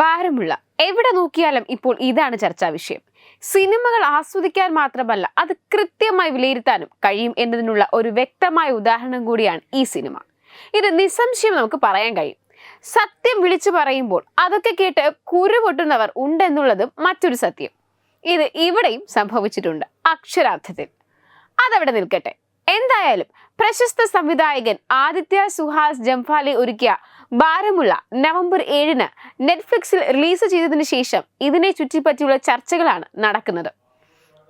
ഭാരമുള്ള എവിടെ നോക്കിയാലും ഇപ്പോൾ ഇതാണ് ചർച്ചാ വിഷയം. സിനിമകൾ ആസ്വദിക്കാൻ മാത്രമല്ല അത് കൃത്യമായി വിലയിരുത്താനും കഴിയും എന്നതിനുള്ള ഒരു വ്യക്തമായ ഉദാഹരണം കൂടിയാണ് ഈ സിനിമ. ഇത് നിസ്സംശയം നമുക്ക് പറയാൻ കഴിയും. സത്യം വിളിച്ചു പറയുമ്പോൾ അതൊക്കെ കേട്ട് കുരുപൊട്ടുന്നവർ ഉണ്ടെന്നുള്ളതും മറ്റൊരു സത്യം. ഇത് ഇവിടെയും സംഭവിച്ചിട്ടുണ്ട് അക്ഷരാർത്ഥത്തിൽ. അതവിടെ നിൽക്കട്ടെ. എന്തായാലും പ്രശസ്ത സംവിധായകൻ ആദിത്യ സുഹാസ് ജംഫാലി ഒരുക്കിയ ഭാരമുള്ള നവംബർ ഏഴിന് നെറ്റ്ഫ്ലിക്സിൽ റിലീസ് ചെയ്തതിനു ശേഷം ഇതിനെ ചുറ്റിപ്പറ്റിയുള്ള ചർച്ചകളാണ് നടക്കുന്നത്.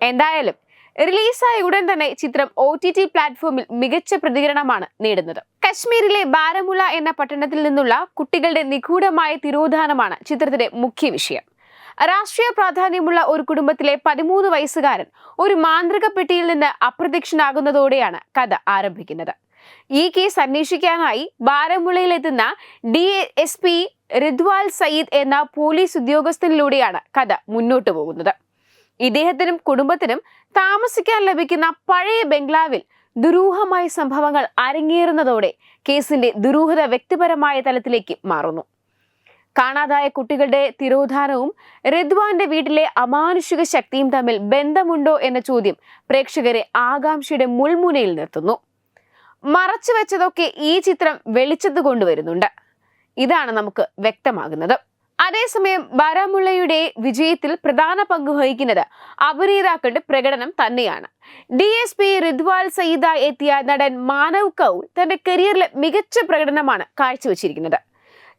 എന്തായാലും റിലീസായ ഉടൻ തന്നെ ചിത്രം ഒ ടി ടി പ്ലാറ്റ്ഫോമിൽ മികച്ച പ്രതികരണമാണ് നേടുന്നത്. കശ്മീരിലെ ബാരമുല എന്ന പട്ടണത്തിൽ നിന്നുള്ള കുട്ടികളുടെ നിഗൂഢമായ തിരോധാനമാണ് ചിത്രത്തിന്റെ മുഖ്യ വിഷയം. രാഷ്ട്രീയ പ്രാധാന്യമുള്ള ഒരു കുടുംബത്തിലെ പതിമൂന്ന് വയസ്സുകാരൻ ഒരു മാന്ത്രിക പെട്ടിയിൽ നിന്ന് അപ്രത്യക്ഷനാകുന്നതോടെയാണ് കഥ ആരംഭിക്കുന്നത്. ഈ കേസ് അന്വേഷിക്കാനായി ബാരമുളയിലെത്തുന്ന D S P Ridwal Sayyid എന്ന പോലീസ് ഉദ്യോഗസ്ഥനിലൂടെയാണ് കഥ മുന്നോട്ടു പോകുന്നത്. ഇദ്ദേഹത്തിനും കുടുംബത്തിനും താമസിക്കാൻ ലഭിക്കുന്ന പഴയ ബംഗ്ലാവിൽ ദുരൂഹമായ സംഭവങ്ങൾ അരങ്ങേറുന്നതോടെ കേസിന്റെ ദുരൂഹത വ്യക്തിപരമായ തലത്തിലേക്ക് മാറുന്നു. കാണാതായ കുട്ടികളുടെ തിരോധാനവും റിദ്വാന്റെ വീട്ടിലെ അമാനുഷിക ശക്തിയും തമ്മിൽ ബന്ധമുണ്ടോ എന്ന ചോദ്യം പ്രേക്ഷകരെ ആകാംക്ഷയുടെ മുൾമുനയിൽ നിർത്തുന്നു. മറച്ചു വെച്ചതൊക്കെ ഈ ചിത്രം വെളിച്ചത്ത് കൊണ്ടുവരുന്നുണ്ട്. ഇതാണ് നമുക്ക് വ്യക്തമാകുന്നത്. അതേസമയം ബാരാമുള്ളയുടെ വിജയത്തിൽ പ്രധാന പങ്ക് വഹിക്കുന്നത് അഭിനേതാക്കളുടെ പ്രകടനം തന്നെയാണ്. D S P Ridwal Sayyida എത്തിയ നടൻ മാനവ് കൗൾ തന്റെ കരിയറിലെ മികച്ച പ്രകടനമാണ് കാഴ്ചവെച്ചിരിക്കുന്നത്.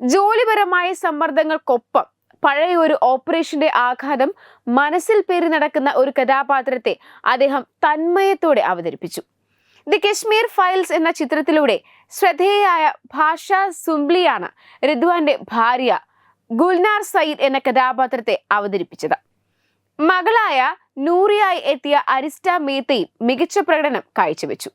ജോലിപരമായ സമ്മർദ്ദങ്ങൾക്കൊപ്പം പഴയ ഒരു ഓപ്പറേഷന്റെ ആഘാതം മനസ്സിൽ പേറി നടക്കുന്ന ഒരു കഥാപാത്രത്തെ അദ്ദേഹം തന്മയത്തോടെ അവതരിപ്പിച്ചു. ദി കശ്മീർ ഫയൽസ് എന്ന ചിത്രത്തിലൂടെ ശ്രദ്ധേയയായ ഭാഷ സുംബ്ലിയാണ് റിദ്വാന്റെ ഭാര്യ ഗുൽനാർ സയ്യിദ് എന്ന കഥാപാത്രത്തെ അവതരിപ്പിച്ചത്. മകളായ നൂറിയായി എത്തിയ അരിസ്റ്റ മേത്തയും മികച്ച പ്രകടനം കാഴ്ചവെച്ചു.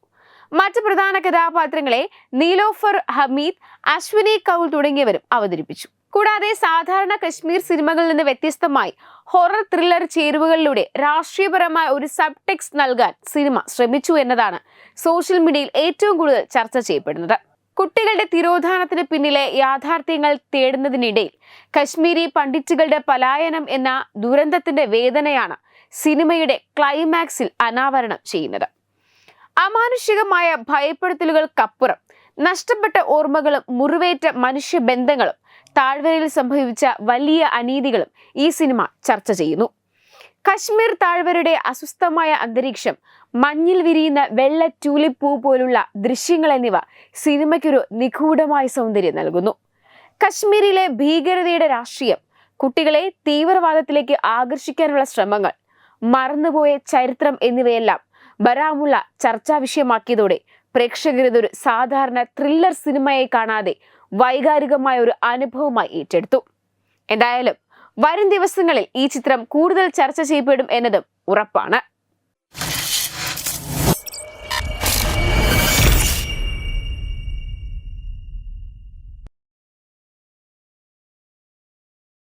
മറ്റ് പ്രധാന കഥാപാത്രങ്ങളെ നീലോഫർ ഹമീദ് അശ്വിനി കൗൾ തുടങ്ങിയവരും അവതരിപ്പിച്ചു. കൂടാതെ സാധാരണ കശ്മീർ സിനിമകളിൽ നിന്ന് വ്യത്യസ്തമായി ഹൊറർ ത്രില്ലർ ചേരുവകളിലൂടെ രാഷ്ട്രീയപരമായ ഒരു സബ് ടെക്സ്റ്റ് നൽകാൻ സിനിമ ശ്രമിച്ചു എന്നതാണ് സോഷ്യൽ മീഡിയയിൽ ഏറ്റവും കൂടുതൽ ചർച്ച ചെയ്യപ്പെടുന്നത്. കുട്ടികളുടെ തിരോധാനത്തിന് പിന്നിലെ യാഥാർത്ഥ്യങ്ങൾ തേടുന്നതിനിടയിൽ കശ്മീരി പണ്ഡിറ്റുകളുടെ പലായനം എന്ന ദുരന്തത്തിന്റെ വേദനയാണ് സിനിമയുടെ ക്ലൈമാക്സിൽ അനാവരണം ചെയ്യുന്നത്. അമാനുഷികമായ ഭയപ്പെടുത്തലുകൾക്കപ്പുറം നഷ്ടപ്പെട്ട ഓർമ്മകളും മുറിവേറ്റ മനുഷ്യബന്ധങ്ങളും താഴ്വരയിൽ സംഭവിച്ച വലിയ അനീതികളും ഈ സിനിമ ചർച്ച ചെയ്യുന്നു. കശ്മീർ താഴ്വരയുടെ അസ്വസ്ഥമായ അന്തരീക്ഷം മഞ്ഞിൽ വിരിയുന്ന വെള്ള ട്യൂലിപ്പ് പൂ പോലുള്ള ദൃശ്യങ്ങൾ എന്നിവ സിനിമയ്ക്കൊരു നിഗൂഢമായ സൗന്ദര്യം നൽകുന്നു. കശ്മീരിലെ ഭീകരതയുടെ രാഷ്ട്രീയം കുട്ടികളെ തീവ്രവാദത്തിലേക്ക് ആകർഷിക്കാനുള്ള ശ്രമങ്ങൾ മറന്നുപോയ ചരിത്രം എന്നിവയെല്ലാം ബരാമുള്ള ചർച്ചാ വിഷയമാക്കിയതോടെ പ്രേക്ഷകരിതൊരു സാധാരണ ത്രില്ലർ സിനിമയെ കാണാതെ വൈകാരികമായ ഒരു അനുഭവമായി ഏറ്റെടുത്തു. എന്തായാലും വരും ദിവസങ്ങളിൽ ഈ ചിത്രം കൂടുതൽ ചർച്ച ചെയ്യപ്പെടും എന്നതും ഉറപ്പാണ്.